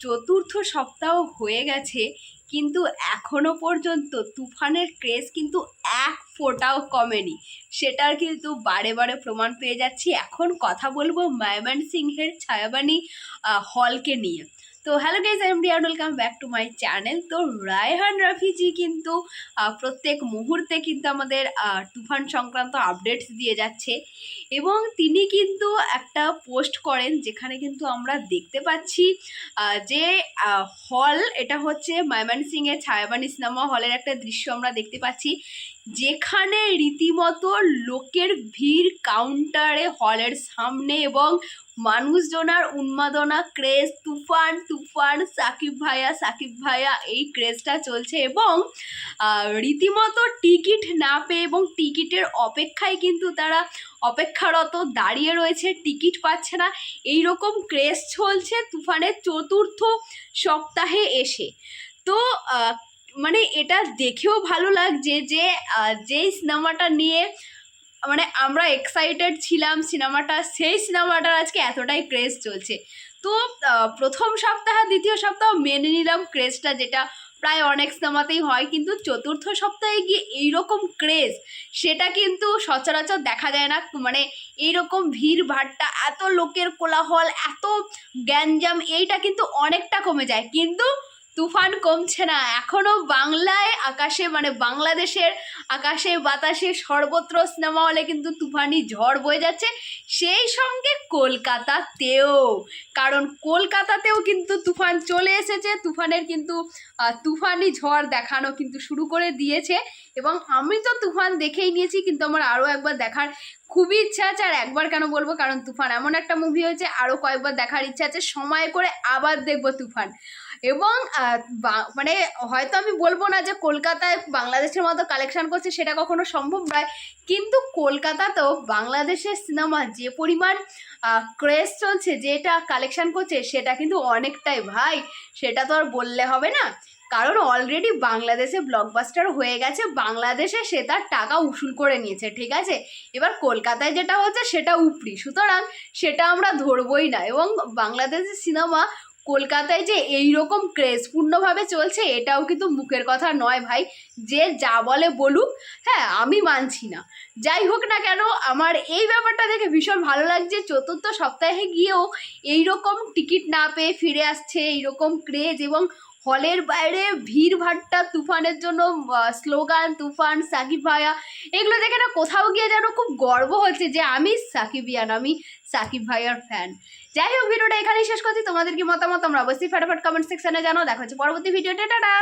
চতুর্থ সপ্তাহ হয়ে গেছে, কিন্তু এখনও পর্যন্ত তুফানের ক্রেজ কিন্তু এক ফোটাও কমেনি। সেটার কিন্তু বারে বারে প্রমাণ পেয়ে যাচ্ছি। এখন কথা বলব ময়মনসিংহের ছায়াবাণী হলকে নিয়ে। তো hello guys I am Riyan welcome back to my channel তো রায়হান রাফিজি কিন্তু প্রত্যেক মুহূর্তে কিন্তু আমাদের তুফান সংক্রান্ত আপডেটস দিয়ে যাচ্ছে এবং তিনি কিন্তু একটা পোস্ট করেন যেখানে কিন্তু আমরা দেখতে পাচ্ছি যে হল এটা হচ্ছে ময়মন সিংয়ের ছায়াবাণী সিনেমা হলের একটা দৃশ্য আমরা দেখতে পাচ্ছি, যেখানে রীতিমতো লোকের ভিড় কাউন্টারে হলের সামনে এবং মানুষজনার উন্মাদনা, ক্রেজ, তুফান তুফান, সাকিব ভাইয়া সাকিব ভাইয়া, এই ক্রেজটা চলছে এবং রীতিমতো টিকিট না পেয়ে এবং টিকিটের অপেক্ষায় কিন্তু তারা অপেক্ষারত দাঁড়িয়ে রয়েছে, টিকিট পাচ্ছে না। এই রকম ক্রেজ চলছে তুফানের চতুর্থ সপ্তাহে এসে। তো মানে এটা দেখেও ভালো লাগছে যে যেই সিনেমাটা নিয়ে মানে আমরা এক্সাইটেড ছিলাম সিনেমাটা, সেই সিনেমাটার আজকে এতটাই ক্রেজ চলছে। তো প্রথম সপ্তাহ, দ্বিতীয় সপ্তাহ মেনে নিলাম ক্রেজটা যেটা প্রায় অনেক সিনেমাতেই হয়, কিন্তু চতুর্থ সপ্তাহে গিয়ে এইরকম ক্রেজ সেটা কিন্তু সচরাচর দেখা যায় না। মানে এইরকম ভিড় ভাট্টা এত লোকের কোলাহল, এত গ্যাঞ্জাম, এইটা কিন্তু অনেকটা কমে যায়। কিন্তু তুফান কমছে না। এখনও বাংলায় আকাশে মানে বাংলাদেশের আকাশে, বাতাসে সর্বত্র সিনেমা হলে কিন্তু তুফানি ঝড় বয়ে যাচ্ছে। সেই সঙ্গে কলকাতাতেও, কারণ কলকাতাতেও কিন্তু তুফান চলে এসেছে। তুফানের কিন্তু তুফানি ঝড় দেখানো কিন্তু শুরু করে দিয়েছে। এবং আমি তো তুফান দেখেই নিয়েছি, কিন্তু আমার আরও একবার দেখার খুবই ইচ্ছা আছে। আর একবার কেন বলব? কারণ তুফান এমন একটা মুভি হয়েছে, আরও কয়েকবার দেখার ইচ্ছা আছে। সময় করে আবার দেখব তুফান। এবং মানে হয়তো আমি বলব না যে কলকাতায় বাংলাদেশের মতো কালেকশন করছে সেটা কখনো সম্ভব নয়। কিন্তু কলকাতাতেও বাংলাদেশের সিনেমা যে পরিমাণ ক্রেজ চলছে, যেটা কালেকশন করছে, সেটা কিন্তু অনেকটাই ভাই। সেটা তো আর বললে হবে না। কারণ অলরেডি বাংলাদেশে ব্লকবাস্টার হয়ে গেছে, বাংলাদেশে সে তার টাকা উসুল করে নিয়েছে, ঠিক আছে? এবার কলকাতায় যেটা হচ্ছে সেটা উপরি। সুতরাং সেটা আমরা ধরবই না। এবং বাংলাদেশের সিনেমা কলকাতায় যে এই রকম ক্রেজপূর্ণভাবে চলছে, এটাও কিন্তু মুখের কথা নয় ভাই। যে যা বলে বলুক হ্যাঁ আমি মানছি না। যাই হোক না কেন, আমার এই ব্যাপারটা দেখে ভীষণ ভালো লাগছে। চতুর্থ সপ্তাহে গিয়েও এই রকম টিকিট না পেয়ে ফিরে আসছে, এইরকম ক্রেজ এবং হলের বাইরে ভিড় ভাট্টা, তুফানের জন্য স্লোগান, তুফান, সাকিব ভাইয়া এগুলো দেখে না কোথাও গিয়ে যেন খুব গর্ব হচ্ছে যে আমি সাকিবিয়ান আমি সাকিব ভাইয়ার ফ্যান যাই হোক, ভিডিওটা এখানেই শেষ করছি। তোমাদের কি মতামত? আমরা অবশ্যই ফটাফট কমেন্ট সেকশনে জানো দেখা হচ্ছে পরবর্তী ভিডিওটা টাটা!